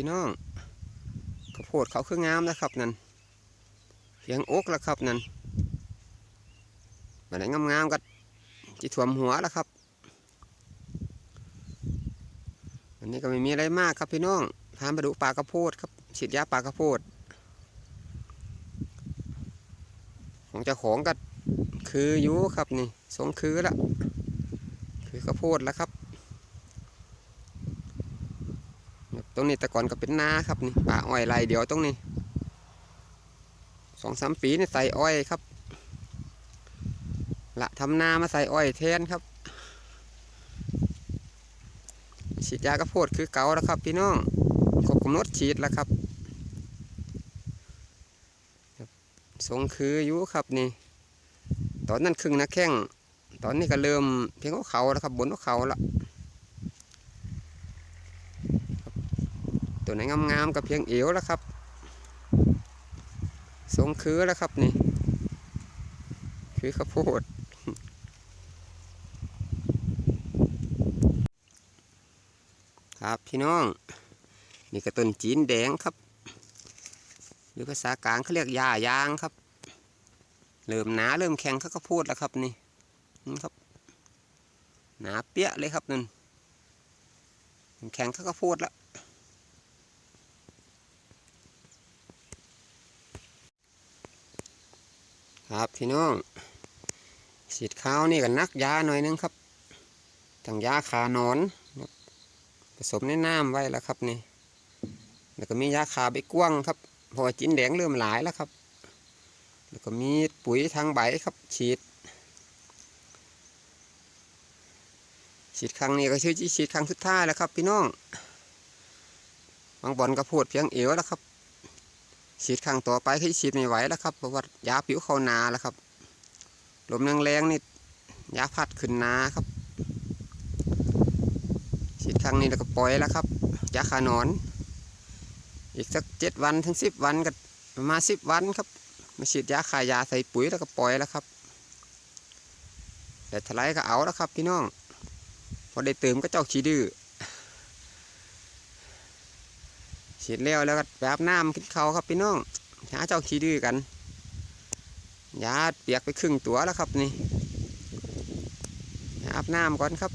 พี่น้องข้าวโพดเขาคืองามนะครับนั่นเพียงอกแล้วครับนั่นมาไหนงามๆก็จีถ่วมหัวแล้วครับ อันนี้ก็ไม่มีอะไรมากครับพี่น้องพาไปดูปลากระโพดครับฉีดยาปลากระโพด ของเจ้าของก็คืออยู่ครับนี่สงคือละคือกระโพดแล้วครับ ต รงนี้แต่ก่อนก็เป็นนาครับนี่ป่าอ้อยไรเดียวตรงนี้สองสามปีนี่ใส่อ้อยครับ ละทำนามาใส่อ้อยแทนครับฉีดยากระโพดคือเก่าแล้วครับ พี่น้องครบกำหนดฉีดแล้วครับทรงคืออยู่ครับนี่ ตอนนั้นครึ่งนะแข้งตอนนี้ก็เริ่มเพียงหัวเขาแล้วครับ บนหัวเขาแล้ว ตัวไหนงามๆกับเพียงเอวแล้วครับทรงคือแล้วครับนี่ คือข้าวโพดครับพี่น้อง นี่ก็ต้นจีนแดงครับ หรือภาษากลางเขาเรียกยายางครับ เริ่มหนาเริ่มแข็งเขาก็พูดแล้วครับนี่นี่ครับ หนาเปี้ยเลยครับนั่นแข็งเขาก็พูดแล้ว ครับพี่น้องฉีดข้าวนี่ก็นักยาหน่อยนึงครับทั้งยาขานอนผสมในน้ำไว้แล้วครับนี่แล้วก็มียาขาใบกว้างครับเพราะว่าจิ้นแดงเริ่มหลายแล้วครับ แล้วก็มีปุ๋ยทางใบครับ ฉีด ฉีดครั้งนี้ก็ชื่อฉีดครั้งสุดท้ายแล้วครับ พี่น้องบางบอลก็พูดเพียงเอวแล้วครับ ฉีดครั้งต่อไปคือฉีดไม่ไหวแล้วครับเพราะว่ายาผิวเขานาแล้วครับลมแรงๆนี่ยาพัดขึ้นนาครับฉีดครั้งนี้แล้วก็ปล่อยแล้วครับยาขานอน อีกสักเจ็ดวันถึงสิบวันก็มาสิบวันครับมาฉีดยาขายาใส่ปุ๋ยแล้วก็ปล่อยแล้วครับแต่ทลายก็เอาแล้วครับพี่น้องพอได้เติมก็เจ้าขี้ดื้อ ร็จแล้วแล้วก็แบบน้ำขึ้นเขาครับพี่น้องหาเจ้าขี้ดื้อกันยาเปียกไปครึ่งตัวแล้วครับนี่อาบน้ำก่อนครับ